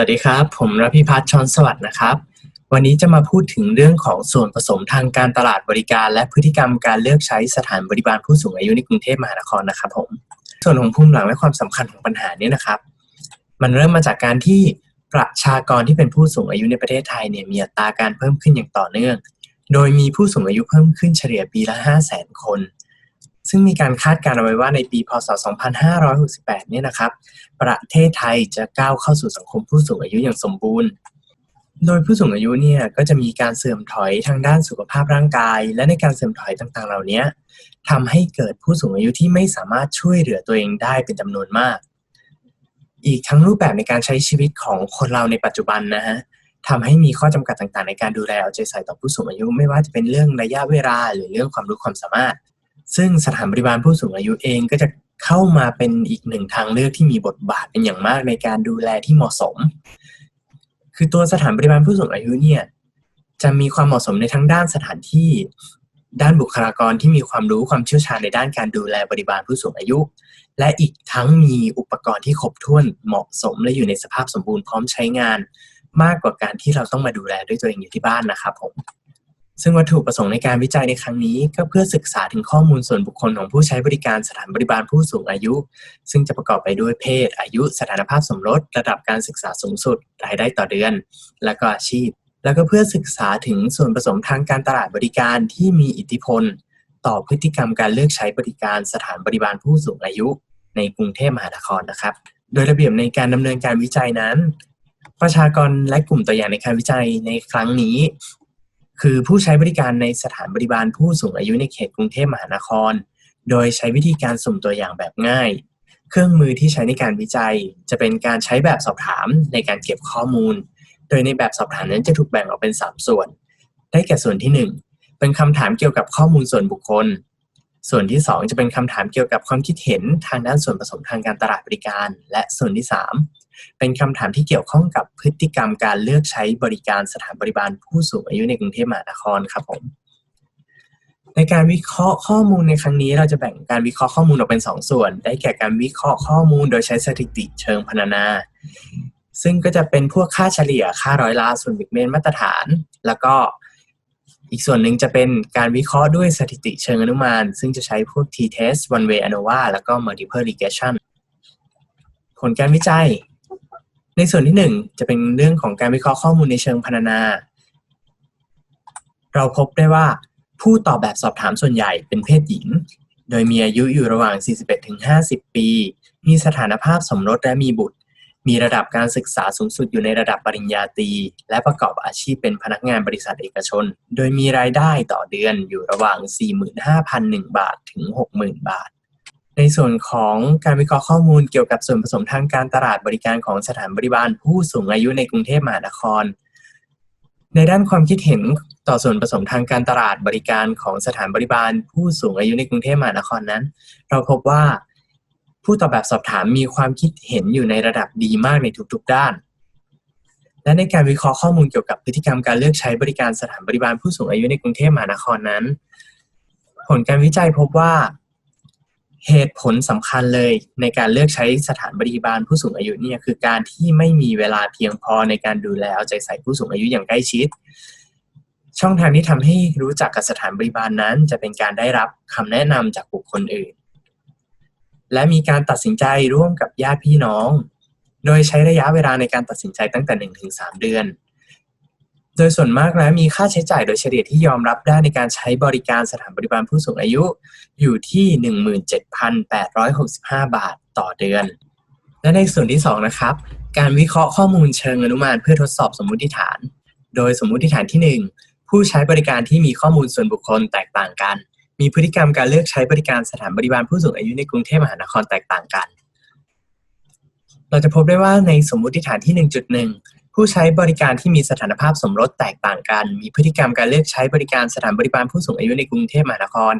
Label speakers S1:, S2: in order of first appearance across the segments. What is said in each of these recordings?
S1: สวัสดีครับ ผมรพิพัฒน์ชอนสวัสดิ์นะครับ วันนี้จะมาพูดถึงเรื่องของส่วนผสมทางการตลาดบริการ และพฤติกรรมการเลือกใช้สถานบริการผู้สูงอายุในกรุงเทพมหานครนะครับผมส่วนของภูมิหลังและความสำคัญของปัญหานี้นะครับ มันเริ่มมาจากการที่ประชากรที่เป็นผู้สูงอายุในประเทศไทยเนี่ยมีอัตราการเพิ่มขึ้นอย่างต่อเนื่อง โดยมีผู้สูงอายุเพิ่มขึ้นเฉลี่ยปีละ 5 0 0 0 0 0 คน ซึ่งมีการคาดการณ์เอาไว้ว่าในปีพศ 2568 เนี่ยนะครับ ประเทศไทยจะก้าวเข้าสู่สังคมผู้สูงอายุอย่างสมบูรณ์ โดยผู้สูงอายุเนี่ยก็จะมีการเสื่อมถอยทางด้านสุขภาพร่างกาย และในการเสื่อมถอยต่างๆ เหล่านี้ทำให้เกิดผู้สูงอายุที่ไม่สามารถช่วยเหลือตัวเองได้เป็นจำนวนมาก อีกทั้งรูปแบบในการใช้ชีวิตของคนเราในปัจจุบันนะฮะทำให้มีข้อจำกัดต่างๆ ในการดูแลเอาใจใส่ต่อผู้สูงอายุ ไม่ว่าจะเป็นเรื่องระยะเวลาหรือเรื่องความรู้ความสามารถ ซึ่งสถานบริบาลผู้สูงอายุเองก็จะเข้ามาเป็นอีกหนึ่งทางเลือกที่มีบทบาทเป็นอย่างมากในการดูแลที่เหมาะสม คือตัวสถานบริบาลผู้สูงอายุเนี่ยจะมีความเหมาะสมในทั้งด้านสถานที่ด้านบุคลากรที่มีความรู้ความเชี่ยวชาญในด้านการดูแลบริบาลผู้สูงอายุ และอีกทั้งมีอุปกรณ์ที่ครบถ้วนเหมาะสมและอยู่ในสภาพสมบูรณ์พร้อมใช้งาน มากกว่าการที่เราต้องมาดูแลด้วยตัวเองอยู่ที่บ้านนะครับผม ซึ่งวัตถุประสงค์ในการวิจัยในครั้งนี้ ก็เพื่อศึกษาถึงข้อมูลส่วนบุคคลของผู้ใช้บริการสถานบริบาลผู้สูงอายุ ซึ่งจะประกอบไปด้วยเพศ อายุสถานภาพสมรส ระดับการศึกษาสูงสุด รายได้ต่อเดือน และก็อาชีพ แล้วก็เพื่อศึกษาถึงส่วนผสมทางการตลาดบริการที่มีอิทธิพล ต่อพฤติกรรมการเลือกใช้บริการสถานบริบาลผู้สูงอายุ ในกรุงเทพมหานครนะครับ โดยระเบียบในการดำเนินการวิจัยนั้นประชากรและกลุ่มตัวอย่างในการวิจัยในครั้งนี้ คือผู้ใช้บริการในสถานบริบาลผู้สูงอายุในเขตกรุงเทพมหานคร โดยใช้วิธีการสุ่มตัวอย่างแบบง่าย เครื่องมือที่ใช้ในการวิจัย จะเป็นการใช้แบบสอบถามในการเก็บข้อมูล โดยในแบบสอบถามนั้นจะถูกแบ่งออกเป็น 3 ส่วน ได้แก่ส่วนที่ 1 เป็นคำถามเกี่ยวกับข้อมูลส่วนบุคคล ส่วนที่ 2 จะเป็นคำถามเกี่ยวกับความคิดเห็นทางด้านส่วนผสมทางการตลาดบริการ และส่วนที่ 3 เป็นคำถามที่เกี่ยวข้องกับพฤติกรรมการเลือกใช้บริการสถานบริบาลผู้สูงอายุในกรุงเทพมหานครครับผมในการวิเคราะห์ข้อมูลในครั้งนี้เราจะแบ่งการวิเคราะห์ข้อมูลออกเป็น 2 ส่วน ได้แก่การวิเคราะห์ข้อมูลโดยใช้สถิติเชิงพรรณนา ซึ่งก็จะเป็นพวกค่าเฉลี่ยค่าร้อยละส่วนบิกเมนมาตรฐาน แล้วก็ อีกส่วนหนึ่งจะเป็นการวิเคราะห์ด้วยสถิติเชิงอนุมาน ซึ่งจะใช้พวก t-test one way ANOVA แล้วก็ multiple regression ผลการวิจัย ในส่วนที่หนึ่งจะเป็นเรื่องของการวิเคราะห์ข้อมูลในเชิงพรรณนา เราพบได้ว่าผู้ตอบแบบสอบถามส่วนใหญ่เป็นเพศหญิง โดยมีอายุอยู่ระหว่าง 41-50 ปี มีสถานภาพสมรสและมีบุตร มีระดับการศึกษาสูงสุดอยู่ในระดับปริญญาตรี และประกอบอาชีพเป็นพนักงานบริษัทเอกชน โดยมีรายได้ต่อเดือนอยู่ระหว่าง 45,001 บาทถึง 60,000 บาท ในส่วนของการวิเคราะห์ข้อมูลเกี่ยวกับส่วนผสมทางการตลาดบริการของสถานบริบาลผู้สูงอายุในกรุงเทพมหานคร ในด้านความคิดเห็นต่อส่วนผสมทางการตลาดบริการของสถานบริบาลผู้สูงอายุในกรุงเทพมหานครนั้น เราพบว่า ผู้ตอบแบบสอบถามมีความคิดเห็นอยู่ในระดับดีมากในทุกๆด้าน และในการวิเคราะห์ข้อมูลเกี่ยวกับพฤติกรรมการเลือกใช้บริการสถานบริบาลผู้สูงอายุในกรุงเทพมหานครนั้น ผลการวิจัยพบว่า เหตุผลสำคัญเลยในการเลือกใช้สถานบริบาลผู้สูงอายุเนี่ยคือการที่ไม่มีเวลาเพียงพอในการดูแลเอาใจใส่ผู้สูงอายุอย่างใกล้ชิดช่องทางที่ทำให้รู้จักกับสถานบริบาลนั้น จะเป็นการได้รับคำแนะนำจากบุคคลอื่น และมีการตัดสินใจร่วมกับญาติพี่น้อง โดยใช้ระยะเวลาในการตัดสินใจตั้งแต่ 1-3 เดือน โดยส่วนมากแล้วมีค่าใช้จ่ายโดยเฉลี่ยที่ยอมรับได้ในการใช้บริการสถานบริบาลผู้สูงอายุอยู่ที่ 17,865 บาทต่อเดือน และในส่วนที่ 2 นะครับ การวิเคราะห์ข้อมูลเชิงอนุมานเพื่อทดสอบสมมุติฐาน โดยสมมุติฐานที่ 1 ผู้ใช้บริการที่มีข้อมูลส่วนบุคคลแตกต่างกัน มีพฤติกรรมการเลือกใช้บริการสถานบริบาลผู้สูงอายุในกรุงเทพมหานครแตกต่างกัน เราจะพบได้ว่าในสมมุติฐานที่ 1.1 ผู้ใช้บริการที่มีสถานภาพสมรสแตกต่างกัน มีพฤติกรรมการเลือกใช้บริการสถานบริบาลผู้สูงอายุในกรุงเทพมหานคร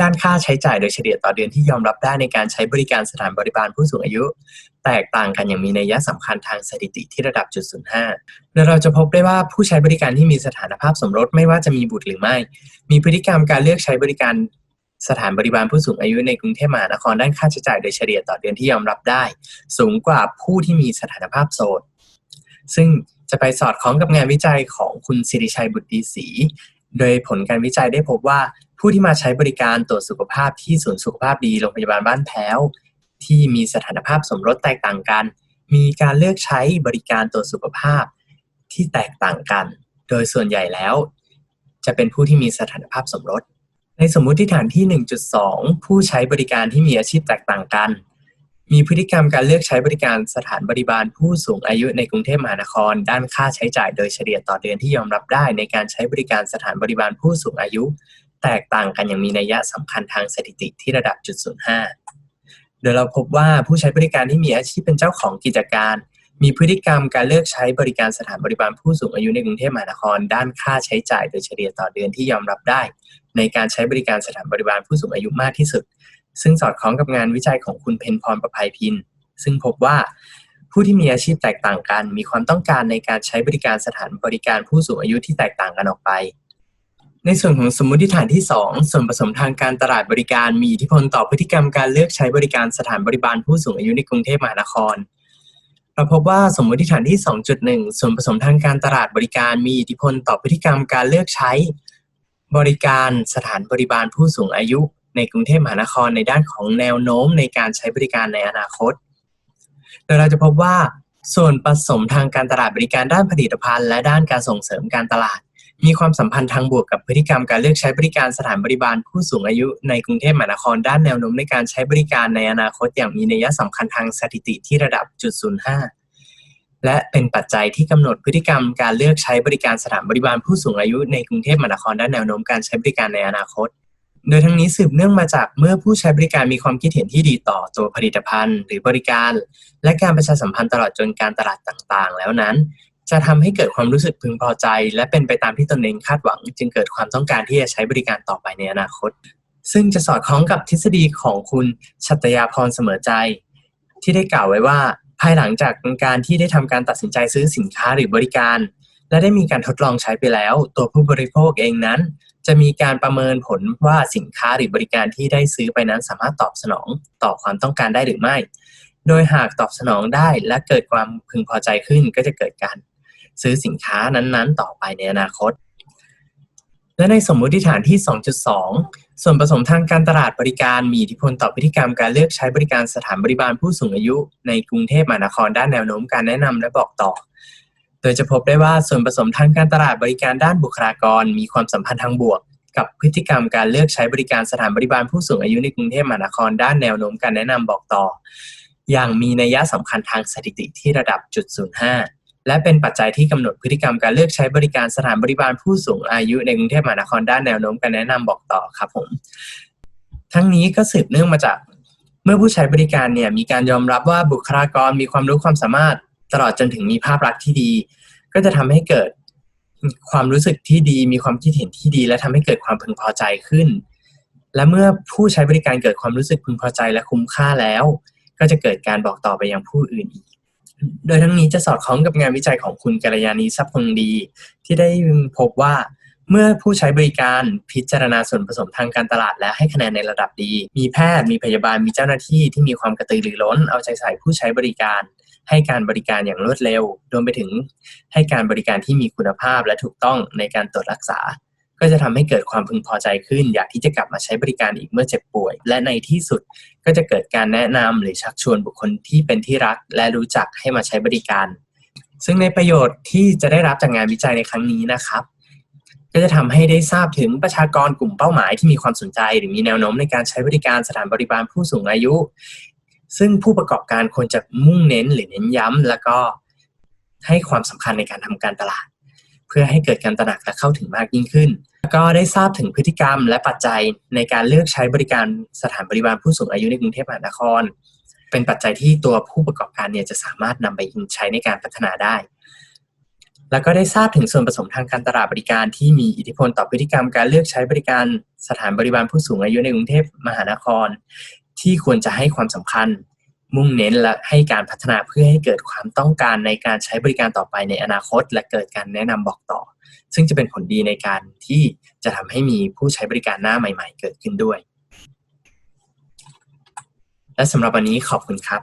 S1: ด้านค่าใช้จ่ายโดยเฉลี่ยต่อเดือนที่ยอมรับได้ในการใช้บริการสถานบริบาลผู้สูงอายุ แตกต่างกันอย่างมีนัยสำคัญทางสถิติที่ระดับจุดศูนย์ห้าโดยเราจะพบได้ว่าผู้ใช้บริการที่มีสถานภาพสมรสไม่ว่าจะมีบุตรหรือไม่ มีพฤติกรรมการเลือกใช้บริการสถานบริบาลผู้สูงอายุในกรุงเทพมหานครด้านค่าใช้จ่ายโดยเฉลี่ยต่อเดือนที่ยอมรับได้ สูงกว่าผู้ที่มีสถานภาพโสดซึ่งจะไปสอดคล้องกับงานวิจัยของคุณสิริชัยบุตรดีศรี โดยผลการวิจัยได้พบว่าผู้ที่มาใช้บริการตรวจสุขภาพที่ศูนย์สุขภาพดีโรงพยาบาลบ้านแพ้ว ที่มีสถานภาพสมรสแตกต่างกัน มีการเลือกใช้บริการตรวจสุขภาพที่แตกต่างกัน โดยส่วนใหญ่แล้ว จะเป็นผู้ที่มีสถานภาพสมรส ในสมมุติฐานที่ 1.2 ผู้ใช้บริการที่มีอาชีพแตกต่างกัน มีพฤติกรรมการเลือกใช้บริการสถานบริบาลผู้สูงอายุในกรุงเทพมหานคร ด้านค่าใช้จ่ายโดยเฉลี่ยต่อเดือนที่ยอมรับได้ ในการใช้บริการสถานบริบาลผู้สูงอายุ แตกต่างกันอย่างมีนัยยะสำคัญทางสถิติที่ระดับจุด05โดยเราพบว่าผู้ใช้บริการที่มีอาชีพเป็นเจ้าของกิจการ มีพฤติกรรมการเลือกใช้บริการสถานบริบาลผู้สูงอายุในกรุงเทพมหานคร ด้านค่าใช้จ่ายโดยเฉลี่ยต่อเดือนที่ยอมรับได้ ในการใช้บริการสถานบริบาลผู้สูงอายุมากที่สุด ซึ่งสอดคล้องกับงานวิจัยของคุณเพนพรประภัยพิน ซึ่งพบว่าผู้ที่มีอาชีพแตกต่างกัน มีความต้องการในการใช้บริการสถานบริการผู้สูงอายุที่แตกต่างกันออกไป ในส่วนของสมมติฐานที่ 2 ส่วนผสมทางการตลาดบริการมีอิทธิพลต่อพฤติกรรมการเลือกใช้บริการสถานบริบาลผู้สูงอายุในกรุงเทพมหานครเราพบว่าสมมติฐานที่ 2.1 ส่วนผสมทางการตลาดบริการมีอิทธิพลต่อพฤติกรรมการเลือกใช้ บริการสถานบริบาลผู้สูงอายุ ในกรุงเทพมหานครในด้านของแนวโน้มในการใช้บริการในอนาคตโดยเราจะพบว่าส่วนผสมทางการตลาดบริการด้านผลิตภัณฑ์ และด้านการส่งเสริมการตลาด มีความสัมพันธ์ทางบวกกับพฤติกรรมการเลือกใช้บริการสถานบริบาลผู้สูงอายุในกรุงเทพมหานครด้านแนวโน้มในการใช้บริการในอนาคตอย่างมีนัยสำคัญทางสถิติที่ระดับจุด05และเป็นปัจจัยที่กำหนดพฤติกรรมการเลือกใช้บริการสถานบริบาลผู้สูงอายุในกรุงเทพมหานครด้านแนวโน้มการใช้บริการในอนาคต โดยทั้งนี้สืบเนื่องมาจากเมื่อผู้ใช้บริการมีความคิดเห็นที่ดีต่อตัวผลิตภัณฑ์ หรือบริการ และการประชาสัมพันธ์ตลอดจนการตลาดต่างๆ แล้วนั้น จะทำให้เกิดความรู้สึกพึงพอใจ และเป็นไปตามที่ตนเองคาดหวัง จึงเกิดความต้องการที่จะใช้บริการต่อไปในอนาคต ซึ่งจะสอดคล้องกับทฤษฎีของคุณชัตยาพรเสมอใจ ที่ได้กล่าวไว้ว่า ภายหลังจากการที่ได้ทำการตัดสินใจซื้อสินค้าหรือบริการ และได้มีการทดลองใช้ไปแล้ว ตัวผู้บริโภคเองนั้น จะมีการประเมินผลว่าสินค้าหรือบริการที่ได้ซื้อไปนั้นสามารถตอบสนองต่อความต้องการได้หรือไม่ โดยหากตอบสนองได้และเกิดความพึงพอใจขึ้นก็จะเกิดการซื้อสินค้านั้นๆ ต่อไปในอนาคต และในสมมุติฐานที่ 2.2 ส่วนผสมทางการตลาดบริการมีอิทธิพลต่อพฤติกรรมการเลือกใช้บริการสถานบริบาลผู้สูงอายุ ในกรุงเทพมหานครด้านแนวโน้มการแนะนำและบอกต่อ โดยจะพบได้ว่าส่วนผสมทางการตลาดบริการด้านบุคลากร มีความสัมพันธ์ทางบวก กับพฤติกรรมการเลือกใช้บริการสถานบริบาลผู้สูงอายุในกรุงเทพมหานครด้านแนวโน้มการแนะนำบอกต่อ อย่างมีนัยสำคัญทางสถิติที่ระดับจุด05และเป็นปัจจัยที่กำหนดพฤติกรรมการเลือกใช้บริการสถานบริบาลผู้สูงอายุในกรุงเทพมหานครด้านแนวโน้มการแนะนำบอกต่อครับผม ทั้งนี้ก็สืบเนื่องมาจากเมื่อผู้ใช้บริการเนี่ยมีการยอมรับว่าบุคลากรมีความรู้ความสามารถ ตลอดจนถึงมีภาพลักษณ์ที่ดี ก็จะทำให้เกิดความรู้สึกที่ดี มีความคิดเห็นที่ดี และทำให้เกิดความพึงพอใจขึ้น และเมื่อผู้ใช้บริการเกิดความรู้สึกพึงพอใจและคุ้มค่าแล้ว ก็จะเกิดการบอกต่อไปยังผู้อื่นอีก โดยทั้งนี้จะสอดคล้องกับงานวิจัยของคุณกัลยาณีทรัพย์พงดี ที่ได้พบว่าเมื่อผู้ใช้บริการพิจารณาส่วนผสมทางการตลาดและให้คะแนนในระดับดี มีแพทย์ มีพยาบาล มีเจ้าหน้าที่ที่มีความกระตือรือร้น เอาใจใส่ผู้ใช้บริการ ให้การบริการอย่างรวดเร็ว รวมไปถึงให้การบริการที่มีคุณภาพและถูกต้องในการตรวจรักษา ก็จะทำให้เกิดความพึงพอใจขึ้น อยากที่จะกลับมาใช้บริการอีกเมื่อเจ็บป่วย และในที่สุดก็จะเกิดการแนะนำหรือชักชวนบุคคลที่เป็นที่รัก และรู้จักให้มาใช้บริการ ซึ่งในประโยชน์ที่จะได้รับจากงานวิจัยในครั้งนี้นะครับก็จะทำให้ได้ทราบถึงประชากรกลุ่มเป้าหมายที่มีความสนใจ หรือมีแนวโน้มในการใช้บริการสถานบริบาลผู้สูงอายุ ซึ่งผู้ประกอบการควรจะมุ่งเน้นหรือเน้นย้ำ แล้วก็ให้ความสำคัญในการทำการตลาด เพื่อให้เกิดการตระหนักและเข้าถึงมากยิ่งขึ้น ก็ได้ทราบถึงพฤติกรรมและปัจจัยในการเลือกใช้บริการสถานบริบาลผู้สูงอายุในกรุงเทพมหานคร เป็นปัจจัยที่ตัวผู้ประกอบการเนี่ยจะสามารถนำไปใช้ในการพัฒนาได้ แล้วก็ได้ทราบถึงส่วนผสมทางการตลาดบริการที่มีอิทธิพลต่อพฤติกรรมการเลือกใช้บริการสถานบริบาลผู้สูงอายุในกรุงเทพมหานคร ที่ควรจะให้ความสำคัญ มุ่งเน้นและให้การพัฒนาเพื่อให้เกิดความต้องการในการใช้บริการต่อไปในอนาคต และเกิดการแนะนำบอกต่อ ซึ่งจะเป็นผลดีในการที่จะทำให้มีผู้ใช้บริการหน้าใหม่ ๆ เกิดขึ้นด้วย และสำหรับวันนี้ขอบคุณครับ